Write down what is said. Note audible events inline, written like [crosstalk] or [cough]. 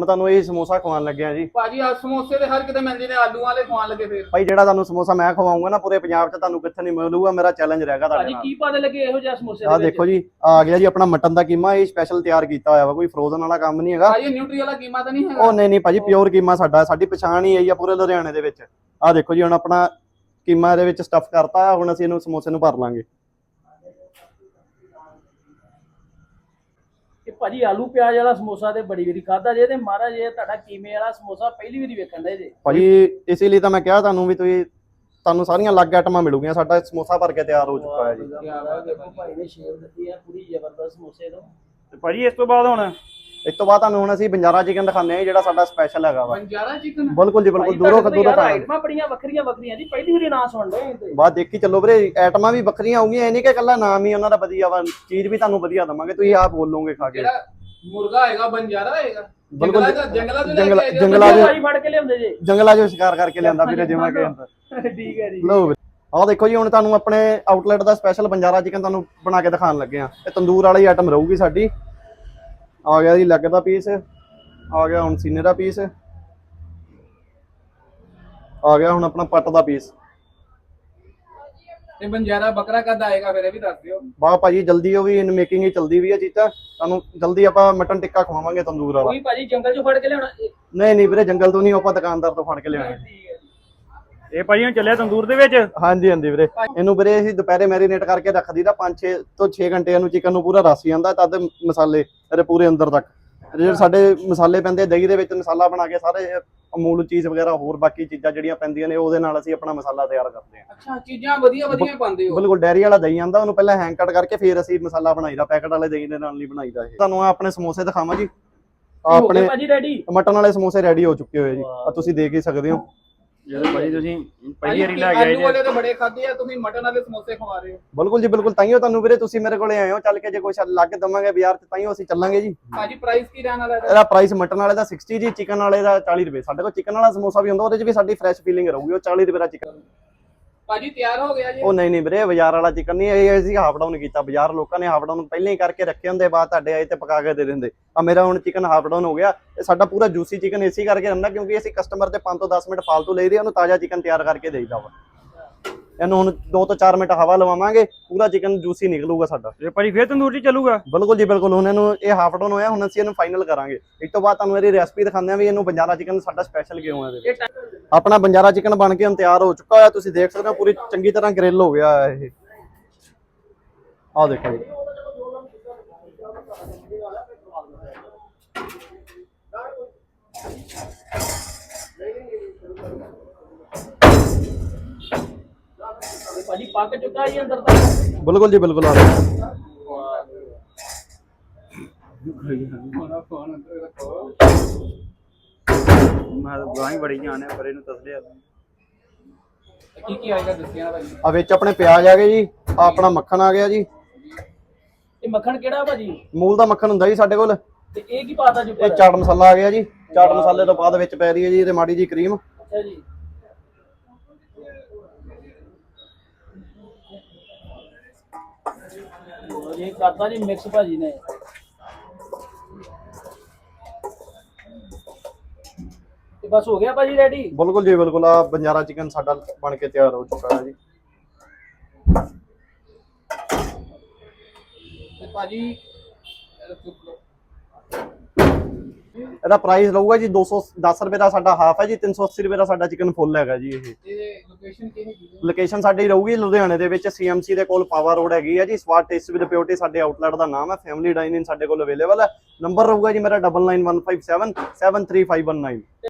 ਮੈਂ ਤੁਹਾਨੂੰ ਇਹ ਸਮੋਸਾ ਖਵਾਉਣ ਲੱਗਿਆ ਜੀ। ਭਾਜੀ ਆ ਸਮੋਸੇ ਦੇ ਹਰ ਕਿਤੇ ਮਿਲਦੇ ਨੇ ਆਲੂ ਵਾਲੇ ਖਵਾਉਣ ਲੱਗੇ ਫੇਰ। ਭਾਈ ਜਿਹੜਾ ਤੁਹਾਨੂੰ ਸਮੋਸਾ ਮੈਂ ਖਵਾਉਂਗਾ ਨਾ ਪੂਰੇ ਪੰਜਾਬ 'ਚ ਤੁਹਾਨੂੰ ਕਿੱਥੇ ਨਹੀਂ ਮਿਲੂਗਾ ਮੇਰਾ ਚੈਲੰਜ ਰਹੇਗਾ ਤੁਹਾਡੇ ਭਾਜੀ ਨਾਲ। ਕੀ ਪਾਦੇ ਲੱਗੇ ਇਹੋ ਜਿਹਾ ਸਮੋਸੇ ਆਹ ਦੇਖੋ ਜੀ ਆ ਗਿਆ ਜੀ ਆਪਣਾ ਮਟਨ ਦਾ ਕੀਮਾ ਇਹ ਸਪੈਸ਼ਲ ਤਿਆਰ ਕੀਤਾ ਹੋਇਆ ਵਾ ਕੋਈ ਫਰੋਜ਼ਨ ਵਾਲਾ ਕੰਮ ਨਹੀਂ ਹੈਗਾ। ਭਾਜੀ ਨਿਊਟਰੀ ਵਾਲਾ ਕੀਮਾ ਤਾਂ ਨਹੀਂ ਹੈਗਾ? ਉਹ ਨਹੀਂ ਨਹੀਂ ਭਾਜੀ ਪਿਓਰ ਕੀਮਾ ਸਾਡਾ ਸਾਡੀ ਪਛਾਣ ਹੀ ਆਈ ਆ ਪੂਰੇ ਲੁਧਿਆਣੇ ਦੇ ਵਿੱਚ। ਆਹ ਦੇਖੋ ਜੀ ਹੁਣ ਆਪਣਾ ਕੀਮਾ ਇਹਦੇ ਵਿੱਚ ਸਟਫ ਕਰਤਾ ਹੁਣ ਅਸੀਂ ਇਹਨੂੰ ਸਮੋਸੇ ਨੂੰ ਭਰ ਲਾਂਗੇ। ਕਿ ਭਾਜੀ ਆਲੂ ਪਿਆਜ਼ ਵਾਲਾ ਸਮੋਸਾ ਤੇ ਬੜੀ ਵਾਰੀ ਖਾਦਾ ਜੇ ਤੇ ਮਹਾਰਾਜ ਇਹ ਤੁਹਾਡਾ ਕੀਮੇ ਵਾਲਾ ਸਮੋਸਾ ਪਹਿਲੀ ਵਾਰੀ ਵੇਖਣ ਦਾ ਜੇ। ਭਾਜੀ ਇਸੇ ਲਈ ਤਾਂ ਮੈਂ ਕਿਹਾ ਤੁਹਾਨੂੰ ਵੀ ਤੁਸੀਂ ਤੁਹਾਨੂੰ ਸਾਰੀਆਂ ਅਲੱਗ ਆਈਟਮਾਂ ਮਿਲੂਗੀਆਂ ਸਾਡਾ ਸਮੋਸਾ ਭਰ ਕੇ ਤਿਆਰ ਹੋ ਚੁੱਕਾ ਹੈ ਜੀ। ਦੇਖੋ ਭਾਈ ਨੇ ਸ਼ੇਪ ਦਿੱਤੀ ਹੈ ਪੂਰੀ ਜ਼ਬਰਦਸਤ ਸਮੋਸੇ ਤੋਂ। ਤੇ ਭਾਜੀ ਇਸ ਤੋਂ ਬਾਅਦ ਹੁਣ ਇਸ ਤੋਂ ਬਾਅਦ ਤੁਹਾਨੂੰ ਹੁਣ ਅਸੀਂ ਬੰਜਾਰਾ ਚਿਕਨ ਦਿਖਾਉਂਦੇ ਹਾਂ ਜਿਹੜਾ ਸਾਡਾ ਸਪੈਸ਼ਲ ਹੈਗਾ ਵਾ। ਬੰਜਾਰਾ ਚਿਕਨ ਬਿਲਕੁਲ ਜੀ ਬਿਲਕੁਲ ਦੂਰੋਂ ਦੂਰੋਂ ਖਾਣਾ ਆਈਟਮਾਂ ਬੜੀਆਂ ਵੱਖਰੀਆਂ ਵੱਖਰੀਆਂ ਜੀ ਪਹਿਲੀ ਵਾਰੀ ਨਾਂ ਸੁਣ ਲਏ ਤੇ ਬਾਅਦ ਦੇਖੀ ਚੱਲੋ ਵੀਰੇ ਆਈਟਮਾਂ ਵੀ ਵੱਖਰੀਆਂ ਹੋਊਗੀਆਂ ਇਹ ਨਹੀਂ ਕਿ ਇਕੱਲਾ ਨਾਮ ਹੀ ਉਹਨਾਂ ਦਾ ਵਧੀਆ ਵਾ ਚੀਜ਼ ਵੀ ਤੁਹਾਨੂੰ ਵਧੀਆ ਦਵਾਂਗੇ ਤੁਸੀਂ ਆਪ ਬੋਲੋਗੇ ਖਾ ਕੇ। ਮੁਰਗਾ ਹੈਗਾ ਬੰਜਾਰਾ ਹੈਗਾ। ਬਿਲਕੁਲ। ਜੰਗਲਾਂ ਦਾ ਜੰਗਲਾਂ ਤੋਂ ਲੈ ਜੰਗਲ- ਕੇ ਆਏ ਜੰਗਲਾਂ ਜੰਗਲਾਂ ਦੇ- ਭਾਜੀ ਫੜ ਕੇ ਲਿਆਉਂਦੇ ਜੇ। ਜੰਗਲਾਂ 'ਚੋਂ ਸ਼ਿਕਾਰ ਕਰਕੇ ਲਿਆਂਦਾ ਵੀਰੇ ਜਿਵੇਂ ਕਿ ਅੰਦਰ। [laughs] ਠੀਕ ਹੈ ਜੀ। ਲਓ ਵੀਰੇ ਆਹ ਦੇਖੋ ਜੀ ਹੁਣ ਤੁਹਾਨੂੰ ਆਪਣੇ ਆਊਟਲੈਟ ਦਾ ਸਪੈਸ਼ਲ ਬੰਜਾਰਾ ਚਿਕਨ ਤੁਹਾਨੂੰ ਬਣਾ ਕੇ ਦਿਖਾਉਣ ਲੱਗੇ ਆ ਇਹ ਤੰਦੂਰ ਵਾਲੀ ਆਈਟਮ ਰਹੂਗੀ ਸਾਡੀ। ਆ ਗਿਆ ਜੀ ਲੈਗ ਦਾ ਪੀਸ ਆ ਗਿਆ ਹੁਣ ਸੀਨੇ ਦਾ ਪੀਸ ਆ ਗਿਆ ਹੁਣ ਆਪਣਾ ਪੱਟ ਦਾ ਪੀਸ ਤੇ ਬੰਜਾਰਾ ਬੱਕਰਾ ਕਦ ਆਏਗਾ ਫਿਰ ਇਹ ਵੀ ਦੱਸ ਦਿਓ। ਵਾਹ ਭਾਜੀ ਜਲਦੀ ਉਹ ਵੀ ਇਨ ਮੇਕਿੰਗ ਹੀ ਚਲਦੀ ਵੀ ਹੈ ਚੀਜ਼ਾਂ। ਤੁਹਾਨੂੰ ਜਲਦੀ ਆਪਾਂ ਮਟਨ ਟਿੱਕਾ ਖਵਾਵਾਂਗੇ ਤੰਦੂਰ ਵਾਲਾ। ਕੋਈ ਭਾਜੀ ਜੰਗਲ ਚੋਂ ਫੜ ਕੇ ਲਿਆਉਣਾ। ਨਹੀਂ ਨਹੀਂ ਵੀਰੇ ਜੰਗਲ ਤੋਂ ਨਹੀਂ ਆਪਾਂ ਦੁਕਾਨਦਾਰ ਤੋਂ ਫੜ ਕੇ ਲਿਆਉਣੇ। ਠੀਕ ਹੈ ਇਹ ਭਾਜੀ ਹੁਣ ਚੱਲਿਆ ਤੰਦੂਰ ਦੇ ਵਿੱਚ? ਹਾਂਜੀ ਹਾਂਜੀ ਵੀਰੇ। ਇਹਨੂੰ ਵੀਰੇ ਅਸੀਂ ਦੁਪਹਿਰੇ ਮੈਰੀਨੇਟ ਕਰਕੇ ਰੱਖ ਦਈਦਾ 5-6 ਤੋਂ 6 ਘੰਟੇ ਇਹਨੂੰ ਚਿਕਨ ਨੂੰ ਪੂਰਾ ਰਸ ਜਾਂਦਾ ਤਦ ਮਸਾਲੇ ਇਹਦੇ ਪੂਰੇ ਅੰਦਰ ਤੱਕ। ਜਿਹੜੇ ਸਾਡੇ ਮਸਾਲੇ ਪੈਂਦੇ ਦਹੀਂ ਦੇ ਵਿੱਚ ਮਸਾਲਾ ਬਣਾ ਕੇ ਸਾਰੇ ਅਮੂਲ ਚੀਜ਼ ਵਗੈਰਾ ਹੋਰ ਬਾਕੀ ਚੀਜ਼ਾਂ ਜਿਹੜੀਆਂ ਪੈਂਦੀਆਂ ਨੇ ਉਹਦੇ ਨਾਲ ਅਸੀਂ ਆਪਣਾ ਮਸਾਲਾ ਤਿਆਰ ਕਰਦੇ ਹਾਂ ਅੱਛਾ ਚੀਜ਼ਾਂ ਵਧੀਆ ਵਧੀਆ ਪਾਉਂਦੇ ਹੋ। ਬਿਲਕੁਲ ਡੈਰੀ ਵਾਲਾ ਦਹੀਂ ਆਂਦਾ ਉਹਨੂੰ ਪਹਿਲਾਂ ਹੈਂਗ ਕੱਟ ਕਰਕੇ ਫਿਰ ਅਸੀਂ ਮਸਾਲਾ ਬਣਾਈਦਾ ਪੈਕਟ ਵਾਲੇ ਦਹੀਂ ਦੇ ਨਾਲ ਨਹੀਂ ਬਣਾਈਦਾ ਇਹ। ਤੁਹਾਨੂੰ ਆਪਣੇ ਸਮੋਸੇ ਦਿਖਾਵਾਂ ਜੀ। ਆਪਣੇ ਮਟਨ ਵਾਲੇ ਸਮੋਸੇ ਰੈਡੀ ਹੋ ਚੁੱਕੇ ਹੋਏ ਜੀ। ਆ ਤੁਸੀਂ ਦੇਖ ਹੀ ਸਕਦੇ ਹੋ। ਜਦੋਂ ਭਾਜੀ ਤੁਸੀਂ ਪਹਿਲੀ ਵਾਰੀ ਲੈ ਕੇ ਆਏ ਆਲੂ ਜੇ। ਵਾਲੇ ਤਾਂ ਬੜੇ ਖਾਦੇ ਆ ਤੁਸੀਂ ਮਟਨ ਵਾਲੇ ਸਮੋਸੇ ਖਵਾ ਰਹੇ ਹੋ। ਬਿਲਕੁਲ ਜੀ ਬਿਲਕੁਲ ਤਾਈਓ ਤੁਹਾਨੂੰ ਵੀਰੇ ਤੁਸੀਂ ਮੇਰੇ ਕੋਲੇ ਆਏ ਹੋ ਚੱਲ ਕੇ ਜੇ ਕੁਛ ਲੱਗ ਦਵਾਂਗੇ ਬਾਜ਼ਾਰ ਚ ਤਾਈਓ ਅਸੀਂ ਚੱਲਾਂਗੇ ਜੀ। ਭਾਜੀ ਪ੍ਰਾਈਸ ਕੀ ਰਹਿਣ ਵਾਲਾ ਇਹਦਾ? ਇਹਦਾ ਪ੍ਰਾਈਸ ਮਟਨ ਵਾਲੇ ਦਾ 60 ਜੀ ਚਿਕਨ ਵਾਲੇ ਦਾ 40 ਰੁਪਏ। ਸਾਡੇ ਕੋਲ ਚਿਕਨ ਵਾਲਾ ਸਮੋਸਾ ਵੀ ਹੁੰਦਾ ਉਹਦੇ ਚ ਵੀ ਸਾਡੀ ਫਰੈਸ਼ ਫੀਲਿੰਗ ਰਹੂਗੀ ਉਹ 40 ਰੁਪਏ ਦਾ ਚਿਕਨ ਭਾਜੀ ਤਿਆਰ ਹੋ ਗਿਆ ਜੀ? ਉਹ ਨਹੀਂ ਨਹੀਂ ਵੀਰੇ ਬਾਜ਼ਾਰ ਵਾਲਾ ਚਿਕਨ ਨਹੀਂ, ਇਹ ਅਸੀਂ ਹਾਫ ਡਾਊਨ ਕੀਤਾ। ਬਾਜ਼ਾਰ ਲੋਕਾਂ ਨੇ ਹਾਫ ਡਾਊਨ ਪਹਿਲਾਂ ਹੀ ਕਰਕੇ ਰੱਖੇ ਹੁੰਦੇ, ਬਾਅਦ ਤੁਹਾਡੇ ਆਏ ਤੇ ਪਕਾ ਕੇ ਦੇ ਦਿੰਦੇ। ਆ ਮੇਰਾ ਹੁਣ ਚਿਕਨ ਹਾਫ ਡਾਊਨ ਹੋ ਗਿਆ। ਇਹ ਸਾਡਾ ਪੂਰਾ ਜੂਸੀ ਚਿਕਨ ਇਸੇ ਕਰਕੇ ਰਹਿੰਦਾ ਕਿਉਂਕਿ ਅਸੀਂ ਕਸਟਮਰ ਤੇ 5 ਤੋਂ 10 ਮਿੰਟ ਫਾਲਤੂ ਲਈਦੇ ਉਹਨੂੰ ਤਾਜ਼ਾ ਚਿਕਨ ਤਿਆਰ ਕਰਕੇ ਦੇਈਦਾ ਵਾ। ਇਹਨੂੰ ਹੁਣ 2 ਤੋਂ 4 ਮਿੰਟ ਹਵਾ ਲਵਾਵਾਂਗੇ ਪੂਰਾ ਚਿਕਨ ਜੂਸੀ ਨਿਕਲੂਗਾ ਸਾਡਾ। ਇਹ ਭਾਜੀ ਫੇਰ ਤੰਦੂਰ 'ਚ ਚੱਲੂਗਾ? ਬਿਲਕੁਲ ਜੀ ਬਿਲਕੁਲ। ਹੁਣ ਇਹਨੂੰ ਇਹ ਹਾਫ ਡਾਊਨ ਹੋਇਆ ਹੁਣ ਅਸੀਂ ਇਹਨੂੰ ਫਾਈਨਲ ਕਰਾਂਗੇ। ਇਸ ਤੋਂ ਬਾਅਦ ਤੁਹਾਨੂੰ ਇਹਦੀ ਰੈਸਪੀ ਦਿਖਾਉਂਦੇ ਆ ਵੀ ਇਹਨੂੰ ਬੰਜਾਰਾ ਚਿਕਨ ਸਾਡਾ ਸਪੈਸ਼ਲ ਕਿਉਂ ਹੈ ਇਹਦੇ ਵਿੱਚ। ਆਪਣਾ ਬੰਜਾਰਾ ਚਿਕਨ ਬਣ ਕੇ ਹੁਣ ਤਿਆਰ ਹੋ ਚੁੱਕਾ ਹੋਇਆ ਤੁਸੀਂ ਦੇਖ ਸਕਦੇ ਹੋ ਪੂਰੀ ਚੰਗੀ ਤਰ੍ਹਾਂ ਗ੍ਰਿਲ ਹੋ ਗਿਆ ਹੈ ਇਹ। ਆਹ ਦੇਖੋ ਜੀ। ਭਾਜੀ ਪੱਕ ਚੁੱਕਾ ਜੀ ਅੰਦਰ ਤੱਕ ਬਿਲਕੁਲ ਜੀ ਬਿਲਕੁਲ ਆ ਦੇਖੋ ਮੈਂ ਤਾਂ ਗਾਂ ਹੀ ਬੜੀ ਜਾਣੇ ਪਰ ਇਹਨੂੰ ਤਸਲਿਆ ਕੀ ਕੀ ਆਏਗਾ ਦੱਸਿਆ ਨਾ ਭਾਜੀ? ਆ ਵਿੱਚ ਆਪਣੇ ਪਿਆਜ਼ ਆ ਗਏ ਜੀ ਆ ਆਪਣਾ ਮੱਖਣ ਆ ਗਿਆ ਜੀ। ਇਹ ਮੱਖਣ ਕਿਹੜਾ ਭਾਜੀ? ਮੂਲ ਦਾ ਮੱਖਣ ਹੁੰਦਾ ਜੀ ਸਾਡੇ ਕੋਲ। ਤੇ ਇਹ ਕੀ ਪਾਤਾ ਜੀ ਇਹ ਚਾਟ ਮਸਾਲਾ ਆ ਗਿਆ ਜੀ। ਚਾਟ ਮਸਾਲੇ ਤੋਂ ਬਾਅਦ ਵਿੱਚ ਪੈ ਰਹੀ ਹੈ ਜੀ ਤੇ ਮਾੜੀ ਜੀ ਕਰੀਮ। ਅੱਛਾ ਜੀ। ਲਓ ਜੀ ਕਰਤਾ ਜੀ ਮਿਕਸ ਭਾਜੀ ਨੇ। ਤੇ ਬਸ ਹੋ ਗਿਆ ਭਾਜੀ ਰੈਡੀ ਬਿਲਕੁਲ ਜੀ ਬਿਲਕੁਲ। ਆ ਬੰਜਾਰਾ ਚਿਕਨ ਸਾਡਾ ਬਣ ਕੇ ਤਿਆਰ ਹੋ ਚੁੱਕਾ ਹੈ ਜੀ। ਤੇ ਭਾਜੀ ਇਹਦਾ ਪ੍ਰਾਈਸ ਰਹੂਗਾ ਜੀ 210 ਰੁਪਏ ਦਾ ਸਾਡਾ ਹਾਫ ਹੈ ਜੀ 380 ਰੁਪਏ ਦਾ ਸਾਡਾ ਚਿਕਨ ਫੁੱਲ ਹੈਗਾ ਜੀ ਇਹ। ਲੋਕੇਸ਼ਨ ਸਾਡੀ ਰਹੂਗੀ ਲੁਧਿਆਣੇ ਦੇ ਵਿੱਚ ਸੀਐਮਸੀ ਦੇ ਕੋਲ ਪਾਵਰ ਰੋਡ ਹੈਗੀ ਹੈ ਜੀ ਸਵਾਟ ਟੇਸਟ ਵਿਦ ਪਿਓਰਟੀ ਸਾਡੇ ਆਊਟਲੈਟ ਦਾ ਨਾਮ ਹੈ ਫੈਮਿਲੀ ਡਾਈਨਿੰਗ ਸਾਡੇ ਕੋਲ ਅਵੇਲੇਬਲ ਹੈ। ਨੰਬਰ ਰਹੂਗਾ ਜੀ ਮੇਰਾ 991557 73519